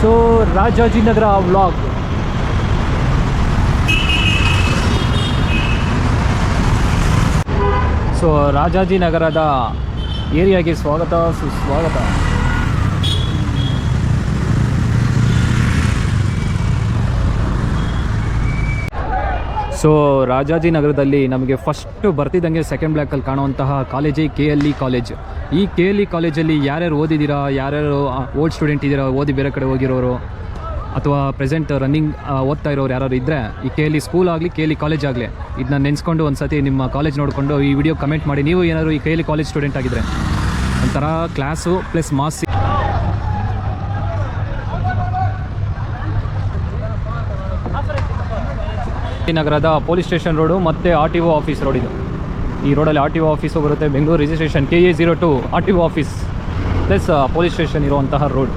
So Rajajinagar vlog so ರಾಜಾಜಿನಗರದ ಏರಿಯಾಗೆ ಸ್ವಾಗತ ಸುಸ್ವಾಗತ. ಸೊ ರಾಜಾಜಿನಗರದಲ್ಲಿ ನಮಗೆ ಫಸ್ಟ್ ಬರ್ತಿದ್ದಂಗೆ ಸೆಕೆಂಡ್ ಬ್ಲ್ಯಾಕಲ್ಲಿ ಕಾಣುವಂತಹ ಕಾಲೇಜೇ ಕೆ ಎಲ್ ಇ ಕಾಲೇಜ್ ಈ ಕೆ ಎಲ್ ಇ ಕಾಲೇಜಲ್ಲಿ ಯಾರ್ಯಾರು ಓದಿದ್ದೀರಾ, ಯಾರ್ಯಾರು ಓಲ್ಡ್ ಸ್ಟೂಡೆಂಟ್ ಇದ್ದೀರಾ, ಓದಿ ಬೇರೆ ಕಡೆ ಹೋಗಿರೋರು? ಅಥವಾ ಪ್ರೆಸೆಂಟ್ ರನ್ನಿಂಗ್ ಓದ್ತಾ ಇರೋರು ಯಾರು ಇದ್ದರೆ ಈ ಕೆ ಎಲ್ ಇ ಸ್ಕೂಲ್ ಆಗಲಿ ಕೆ ಎಲ್ ಇ ಕಾಲೇಜ್ ಆಗಲಿ ಇದನ್ನ ನೆನೆಸ್ಕೊಂಡು ಒಂದು ಸತಿ ನಿಮ್ಮ ಕಾಲೇಜ್ ನೋಡಿಕೊಂಡು ಈ ವಿಡಿಯೋ ಕಮೆಂಟ್ ಮಾಡಿ. ನೀವು ಏನಾದರೂ ಈ K L E college student ಆಗಿದ್ದರೆ ಒಂಥರ ಕ್ಲಾಸು ಪ್ಲಸ್ ಮಾಸ್ ನಗರದ ಪೊಲೀಸ್ ಸ್ಟೇಷನ್ ರೋಡು ಮತ್ತು R T O office road ಇದು. ಈ ರೋಡಲ್ಲಿ ಆರ್ ಟಿ ಒ ಆಫೀಸು ಬರುತ್ತೆ Bengaluru registration K A zero two R T O office plus police station ಇರುವಂತಹ road.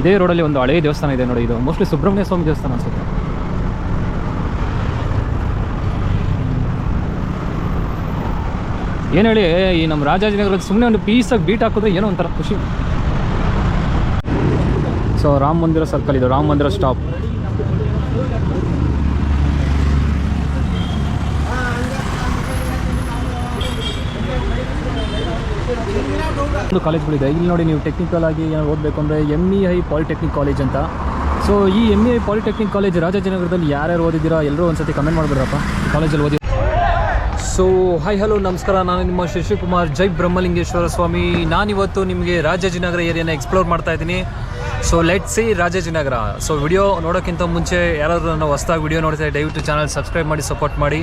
ಇದೇ ರೋಡಲ್ಲಿ ಒಂದು ಹಳೆಯ ದೇವಸ್ಥಾನ ಇದೆ ನೋಡಿ ಇದು. ಮೋಸ್ಟ್ಲಿ ಸುಬ್ರಹ್ಮಣ್ಯ ಸ್ವಾಮಿ ದೇವಸ್ಥಾನ ಅನ್ಸುತ್ತೆ. ಏನು ಹೇಳಿ, ಈ ನಮ್ಮ ರಾಜಾಜಿನಗರದ ಸುಮ್ಮನೆ ಒಂದು ಪೀಸಾಗಿ ಬೀಟ್ ಹಾಕಿದ್ರೆ ಏನೋ ಒಂಥರ ಖುಷಿ. ಸೊ ರಾಮ ಮಂದಿರ ಸರ್ಕಲ್ ಇದು. ರಾಮ ಮಂದಿರ ಸ್ಟಾಪ್ ಒಂದು ಕಾಲೇಜ್ಗಳಿದೆ. ಇಲ್ಲಿ ನೋಡಿ ನೀವು ಟೆಕ್ನಿಕಲ್ ಆಗಿ ಓದಬೇಕು ಅಂದರೆ M E I polytechnic college ಅಂತ. ಸೊ ಈ M E I polytechnic college ರಾಜಾಜಿನಗರದಲ್ಲಿ ಯಾರ್ಯಾರು ಓದಿದ್ದೀರಾ? ಎಲ್ಲರೂ ಒಂದ್ಸತಿ ಕಮೆಂಟ್ ಮಾಡಿಬಿಡ್ರಪ್ಪ. ಕಾಲೇಜಲ್ಲಿ ಓದಿ ಸೊ ಹಾಯ್ ಹಲೋ ನಮಸ್ಕಾರ. ನಾನು ನಿಮ್ಮ ಶಶಿಕುಮಾರ್. ಜೈ ಬ್ರಹ್ಮಲಿಂಗೇಶ್ವರ ಸ್ವಾಮಿ. ನಾನಿವತ್ತು ನಿಮಗೆ ರಾಜಾಜಿನಗರ ಏರಿಯಾನ ಎಕ್ಸ್ಪ್ಲೋರ್ ಮಾಡ್ತಾ ಇದ್ದೀನಿ. So let see Rajajinagar so video ನೋಡೋಕ್ಕಿಂತ ಮುಂಚೆ ಯಾರಾದರೂ ನನ್ನ ಹೊಸದಾಗಿ ವಿಡಿಯೋ ನೋಡ್ತಾರೆ ದಯವಿಟ್ಟು ಚಾನಲ್ ಸಬ್ಸ್ಕ್ರೈಬ್ ಮಾಡಿ ಸಪೋರ್ಟ್ ಮಾಡಿ.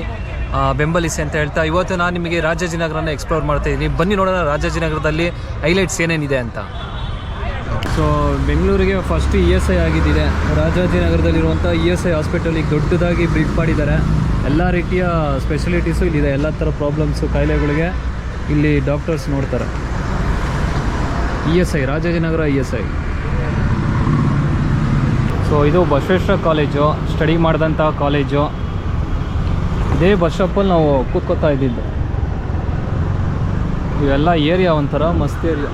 ಬೆಂಬಲಿಸಿ ಅಂತ ಹೇಳ್ತಾ ಇವತ್ತು ನಾನು ನಿಮಗೆ ರಾಜಾಜಿನಗರನ ಎಕ್ಸ್ಪ್ಲೋರ್ ಮಾಡ್ತಾ ಇದ್ದೀನಿ. ಬನ್ನಿ ನೋಡೋಣ ರಾಜಾಜಿನಗರದಲ್ಲಿ ಹೈಲೈಟ್ಸ್ ಏನೇನಿದೆ ಅಂತ. ಸೊ ಬೆಂಗಳೂರಿಗೆ ಫಸ್ಟ್ ಇ ಎಸ್ ಐ ಆಗಿದ್ದಿದೆ. ರಾಜಾಜಿನಗರದಲ್ಲಿರುವಂಥ ಇ ಎಸ್ ಐ ಹಾಸ್ಪಿಟಲ್ ದೊಡ್ಡದಾಗಿ ಬಿಲ್ಡ್ ಮಾಡಿದ್ದಾರೆ. ಎಲ್ಲ ರೀತಿಯ ಸ್ಪೆಷಲಿಟೀಸು ಇಲ್ಲಿದೆ. ಎಲ್ಲ ಥರ ಪ್ರಾಬ್ಲಮ್ಸು ಕಾಯಿಲೆಗಳಿಗೆ ಇಲ್ಲಿ ಡಾಕ್ಟರ್ಸ್ ನೋಡ್ತಾರೆ. E S I Rajajinagar E S I so ಇದು ಬಸವೇಶ್ವರ ಕಾಲೇಜು ಸ್ಟಡಿ ಮಾಡಿದಂಥ ಕಾಲೇಜು. ಇದೇ ಬಸ್ ಸ್ಟಾಪಲ್ಲಿ ನಾವು ಕೂತ್ಕೋತಾ ಇದ್ದಿದ್ದು. ಇವೆಲ್ಲ ಏರಿಯಾ ಒಂಥರ ಮಸ್ತ್ ಏರಿಯಾ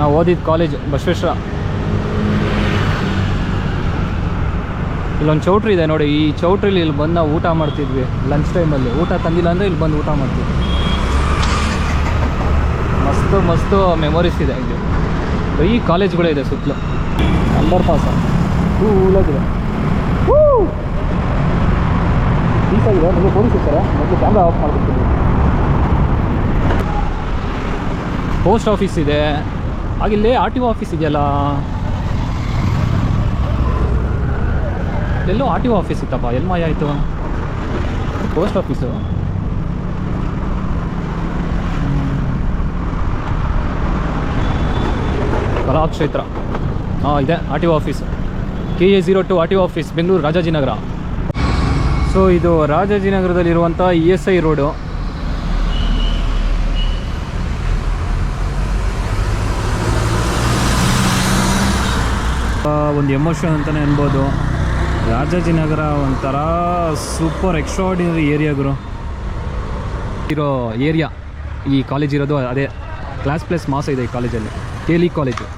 ನಾವು ಓದಿದ ಕಾಲೇಜ್ ಬಸವೇಶ್ವರ. ಇಲ್ಲೊಂದು ಚೌಟ್ರಿ ಇದೆ ನೋಡಿ, ಈ ಚೌಟ್ರಿಲಿ ಇಲ್ಲಿ ಬಂದು ನಾವು ಊಟ ಮಾಡ್ತಿದ್ವಿ ಲಂಚ್ ಟೈಮಲ್ಲಿ ಊಟ ತಂದಿಲ್ಲ ಅಂದರೆ ಇಲ್ಲಿ ಬಂದು ಊಟ ಮಾಡ್ತಿದ್ವಿ. ಮಸ್ತು ಮಸ್ತು ಮೆಮೊರೀಸ್ ಇದೆ ಇಲ್ಲಿ. ಈ ಕಾಲೇಜ್ಗಳೇ ಇದೆ ಸುತ್ತಲೂ. ಅಂಡರ್ ಪಾಸ ಕೂಲಾಗಿದೆ ಪೀಸಾಗಿದೆ ನಿಮಗೆ ಪೊಲೀಸ್ ಇರ್ತಾರೆ ಮತ್ತು ಕ್ಯಾಮ್ರಾ ಆಫ್ ಮಾಡಿಬಿಡ್ತೀನಿ. ಪೋಸ್ಟ್ ಆಫೀಸ್ ಇದೆ. ಹಾಗಿಲ್ಲೇ ಆರ್ ಟಿ ಒ ಆಫೀಸ್ ಇದೆಯಲ್ಲ? ಎಲ್ಲೋ ಆರ್ ಟಿ ಒ ಆಫೀಸ್ ಇತ್ತಪ್ಪ. ಎಲ್ಲಿ ಮಾಯ ಆಯಿತು? ಪೋಸ್ಟ್ ಆಫೀಸು ಕಲಾಕ್ಷೇತ್ರ ಹಾಂ ಇದೆ, R T O office. K A zero two R T O office, Bengaluru, Rajajinagar. So, ಇದು ರಾಜಾಜಿನಗರದಲ್ಲಿರುವಂಥ ಇ ಎಸ್ ಐ ರೋಡು. ಒಂದು ಎಮೋಷನ್ ಅಂತಲೇ ಅನ್ಬೋದು. ರಾಜಾಜಿನಗರ ಒಂಥರ ಸೂಪರ್ ಎಕ್ಸ್ಟ್ರಾಡಿನರಿ ಏರಿಯಾ ಗುರು. ಇರೋ ಏರಿಯಾ ಈ ಕಾಲೇಜ್ ಇರೋದು, ಅದೇ ಕ್ಲಾಸ್ ಪ್ಲಸ್ ಮಾಸ ಇದೆ ಈ ಕಾಲೇಜಲ್ಲಿ ಕೇಲಿ ಕಾಲೇಜು.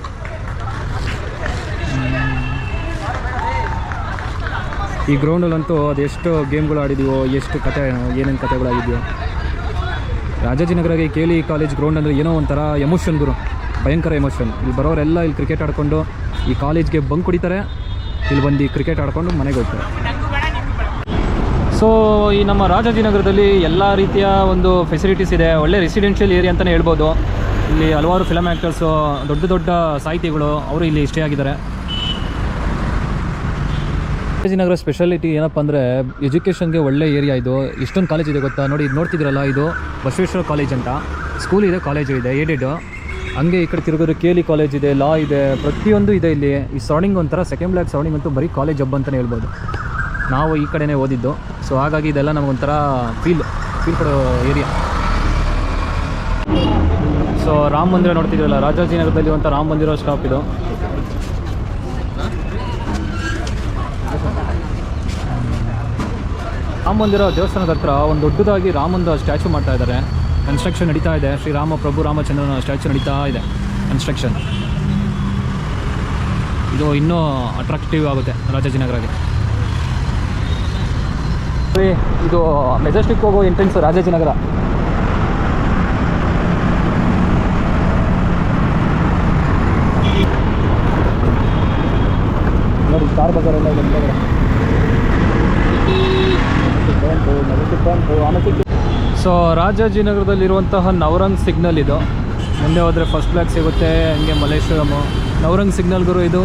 ಈ ಗ್ರೌಂಡಲ್ಲಂತೂ ಅದೆಷ್ಟು ಗೇಮ್ಗಳು ಆಡಿದೀವೋ, ಎಷ್ಟು ಕತೆ ಏನೇನು ಕತೆಗಳಾಗಿದೆಯೋ ರಾಜಾಜಿನಗರಗೆ ಕೇಳಿ ಕಾಲೇಜ್ ಗ್ರೌಂಡ್ ಅಂದರೆ ಏನೋ ಒಂಥರ ಎಮೋಷನ್ ಗುರು. ಭಯಂಕರ ಎಮೋಷನ್ ಇಲ್ಲಿ ಬರೋರೆಲ್ಲ ಇಲ್ಲಿ ಕ್ರಿಕೆಟ್ ಆಡ್ಕೊಂಡು, ಈ ಕಾಲೇಜ್ಗೆ ಬಂಕ್ ಕುಡಿತಾರೆ ಇಲ್ಲಿ ಬಂದು ಕ್ರಿಕೆಟ್ ಆಡ್ಕೊಂಡು ಮನೆಗೆ ಹೋಗ್ತಾರೆ. ಸೊ ಈ ನಮ್ಮ ರಾಜಾಜಿನಗರದಲ್ಲಿ ಎಲ್ಲ ರೀತಿಯ ಒಂದು ಫೆಸಿಲಿಟೀಸ್ ಇದೆ. ಒಳ್ಳೆ ರೆಸಿಡೆನ್ಷಿಯಲ್ ಏರಿಯಾ ಅಂತಲೇ ಹೇಳ್ಬೋದು. ಇಲ್ಲಿ ಹಲವಾರು ಫಿಲಮ್ ಆ್ಯಕ್ಟರ್ಸು ದೊಡ್ಡ ದೊಡ್ಡ ಸಾಹಿತಿಗಳು, ಅವರು ಇಲ್ಲಿ ಇಷ್ಟೇ ಆಗಿದ್ದಾರೆ. ರಾಜಾಜಿನಗರ ಸ್ಪೆಷಾಲಿಟಿ ಏನಪ್ಪ ಅಂದರೆ ಎಜುಕೇಷನ್ಗೆ ಒಳ್ಳೆ ಏರಿಯಾ ಇದು. ಇಷ್ಟೊಂದು ಕಾಲೇಜ್ ಇದೆ ಗೊತ್ತಾ? ನೋಡಿ ಇದು ನೋಡ್ತಿದ್ರಲ್ಲ ಇದು ಬಸವೇಶ್ವರ ಕಾಲೇಜ್ ಅಂತ. ಸ್ಕೂಲ್ ಇದೆ ಕಾಲೇಜು ಇದೆ ಏಡೆಡು ಹಂಗೆ ಈ ಕಡೆ ತಿರುಗಿದ್ರೆ ಕೇಲಿ ಕಾಲೇಜ್ ಇದೆ ಲಾ ಇದೆ, ಪ್ರತಿಯೊಂದು ಇದೆ ಇಲ್ಲಿ. ಈ ಸೌಂಡಿಂಗ್ ಒಂಥರ ಸೆಕೆಂಡ್ ಬ್ಲಾಕ್ ಸೌಂಡಿಂಗ್ ಅಂತೂ ಬರೀ ಕಾಲೇಜ್ ಹಬ್ಬ ಅಂತಲೇ ಹೇಳ್ಬೋದು. ನಾವು ಈ ಕಡೆನೇ ಓದಿದ್ದು. ಸೊ ಹಾಗಾಗಿ ಇದೆಲ್ಲ ನಮಗೊಂಥರ ಫೀಲ್ ಫೀಲ್ ಕೊಡೋ ಏರಿಯಾ ಸೊ ರಾಮ ಮಂದಿರ ನೋಡ್ತಿದ್ದೀವಲ್ಲ ರಾಜಾಜಿನಗರದಲ್ಲಿ ಒಂಥ ರಾಮ ಮಂದಿರ ಸ್ಟಾಪ್ ಇದು. ರಾಮ ಮಂದಿರ ದೇವಸ್ಥಾನದ ಹತ್ರ ಒಂದು ದೊಡ್ಡದಾಗಿ ರಾಮಂದ ಸ್ಟ್ಯಾಚು ಮಾಡ್ತಾ ಇದ್ದಾರೆ. ಕನ್ಸ್ಟ್ರಕ್ಷನ್ ನಡೀತಾ ಇದೆ. ಶ್ರೀರಾಮ ಪ್ರಭು ರಾಮಚಂದ್ರನ ಸ್ಟ್ಯಾಚು ನಡೀತಾ ಇದೆ. ಕನ್ಸ್ಟ್ರಕ್ಷನ್ ಇದು ಇನ್ನೂ ಅಟ್ರಾಕ್ಟಿವ್ ಆಗುತ್ತೆ ರಾಜಾಜಿನಗರಗೆ ಇದು ಮೆಜೆಸ್ಟಿಕ್ ಹೋಗೋ ಎಂಟ್ರೆನ್ಸ್ ರಾಜಾಜಿನಗರ ನೋಡಿ ಸ್ಟಾರ್ ಬಜಾರ್ ಎಲ್ಲ ಇದೆ ಸೊ ರಾಜಾಜಿನಗರದಲ್ಲಿರುವಂತಹ ನವರಂಗ್ ಸಿಗ್ನಲ್ ಇದು. ಮುಂದೆ ಹೋದರೆ ಫಸ್ಟ್ ಬ್ಲಾಕ್ ಸಿಗುತ್ತೆ, ಹಂಗೆ ಮಲೇಶ್ವರಮು ನವರಂಗ್ ಸಿಗ್ನಲ್ ಗುರು ಇದು.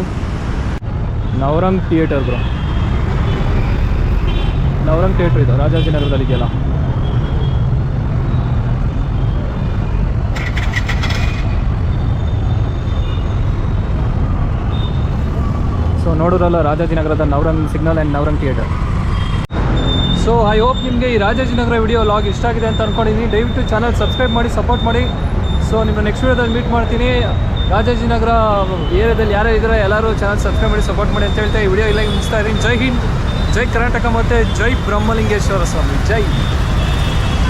ನವರಂಗ್ ಥಿಯೇಟರ್ ಗುರು. ನವರಂಗ್ ಥಿಯೇಟ್ರ್ ಇದು ರಾಜಾಜಿನಗರದಲ್ಲಿ ಇದೆಯಲ್ಲ ಸೊ ನೋಡೋರಲ್ಲ ರಾಜಾಜಿನಗರದ Navrang signal and Navrang theatre so I hope ನಿಮಗೆ ಈ ರಾಜಾಜಿನಗರ ವಿಡಿಯೋ ಲಾಗ್ ಇಷ್ಟ ಆಗಿದೆ ಅಂತ ಅಂದ್ಕೊಂಡಿದ್ದೀನಿ ದಯವಿಟ್ಟು ಚಾನಲ್ ಸಬ್ಸ್ಕ್ರೈಬ್ ಮಾಡಿ ಸಪೋರ್ಟ್ ಮಾಡಿ. ಸೊ ನಿಮ್ಮ ನೆಕ್ಸ್ಟ್ ವೀಡಿಯೋದಲ್ಲಿ ಮೀಟ್ ಮಾಡ್ತೀನಿ. ರಾಜಾಜಿನಗರ ಏರಿಯಾದಲ್ಲಿ ಯಾರು ಇದ್ದಾರೆ ಎಲ್ಲರೂ ಚಾನಲ್ ಸಬ್ಸ್ಕ್ರೈಬ್ ಮಾಡಿ ಸಪೋರ್ಟ್ ಮಾಡಿ ಅಂತ ಹೇಳ್ತಾ ಈ ವಿಡಿಯೋ ಇಲ್ಲ ಮುಗಿಸ್ತಾ ಇದ್ದೀನಿ. ಜೈ ಹಿಂದ್, ಜೈ ಕರ್ನಾಟಕ ಮತ್ತು ಜೈ ಬ್ರಹ್ಮಲಿಂಗೇಶ್ವರ ಸ್ವಾಮಿ. ಜೈ